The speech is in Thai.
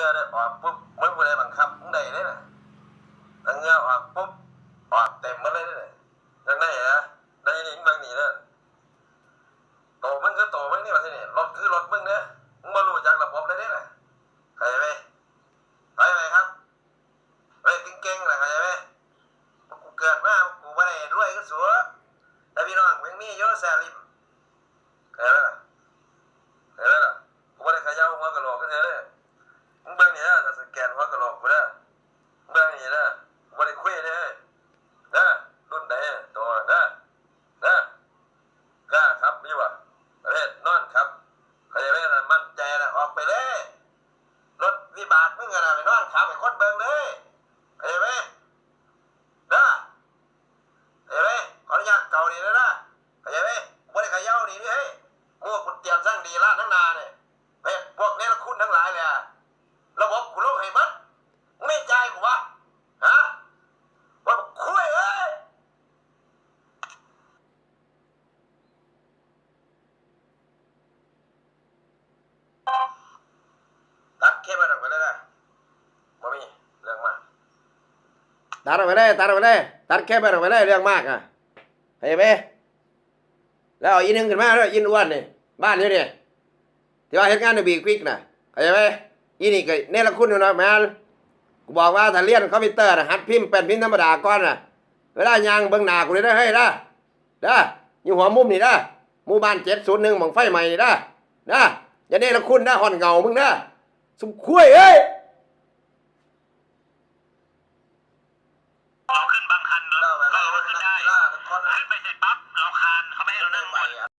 งื่อได้ออกปุ๊บไม่ผู้ใดบังคับมึงได้เลยนะถ้าเงื่อออกปุ๊บออกเต็มมาเลยเนี่ยยังไงนะได้ยินบางนี่นะโตมึงคือโตมึงนี่มาที่นี่รถคือรถมึงเนี่ยมึงมารู้จักระบบเลยเนี่ยเข้าใจไหมเข้าใจไหมครับเฮ้ยเก่งๆนะเข้าใจไหมกูเกิดมากูไม่ได้รวยก็สัวแต่พี่น้องมึงมีเยอะแสลิมเข้าใจไหมล่ะเข้าใจไหมล่ะกูไม่ได้เขย่าหัวกะโหลกก็เท่าเลย มึงเบิ่งนี่นะถ้าสแกนหัวกะโหลกกูนะมึงเบิ่งนี่นะกูบ่ได้คุยเลยนะรุ่นใดตัวนะนะกล้าครับมีวะประเภทนอนครับเข้าใจไหมนะมั่นใจนะ ออกไปเลยรถวิบากมึงอะนะไปนอนขับไปคนเบิ่งเลยเข้าใจไหมนะเข้าใจไหมขออนุญาตเก่านี่นะนะเข้าใจไหมกูบ่ได้เขย่านี่นี่เฮ้ยพวกกูเตรียมสร้างดีละทั้งนาเนี่ยเฮ้ยพวกนี้ละคุณทั้งหลายเลยระบบกูลงให้มันมึงไม่ใจายกูวะฮะว่าคุยเอ้ยตัด เข้ออกไปเลยนะบ่มีเรื่องมากตัดออกไปเลยตัดออกไปเลยตัดแค่ไปออกไปเลยเรื่องมากอะเข้าใจไหมแล้วอีนึงขึ้นมาด้วยอินอ้วนนี่บ้านนี้เนี่ยที่ว่าเฮ็ดงานในบีควิกน่ะเข้าใจไหมอีนี่ก็เนรคุณอยู่นะแม่นกูบอกว่าถ้าเรียนคอมพิวเตอร์นะหัดพิมพ์เป็นพิมพ์ธรรมดาก่อนน่ะเวลายางเบิ่งหน้ากูนี่ได้เฮ้ยนะนะอยู่หัวมุมนี่นะหมู่บ้าน701หม่องไฟใหม่นี่นะนะอย่าเนรคุณนะห่อนเงามึงนะ สมคุยเอ้ยเราขึ้นบางคันเนอะเราขึ้นได้ขึ้นไปเสร็จปั๊บเราคานเขาไม่ให้เรานั่งบน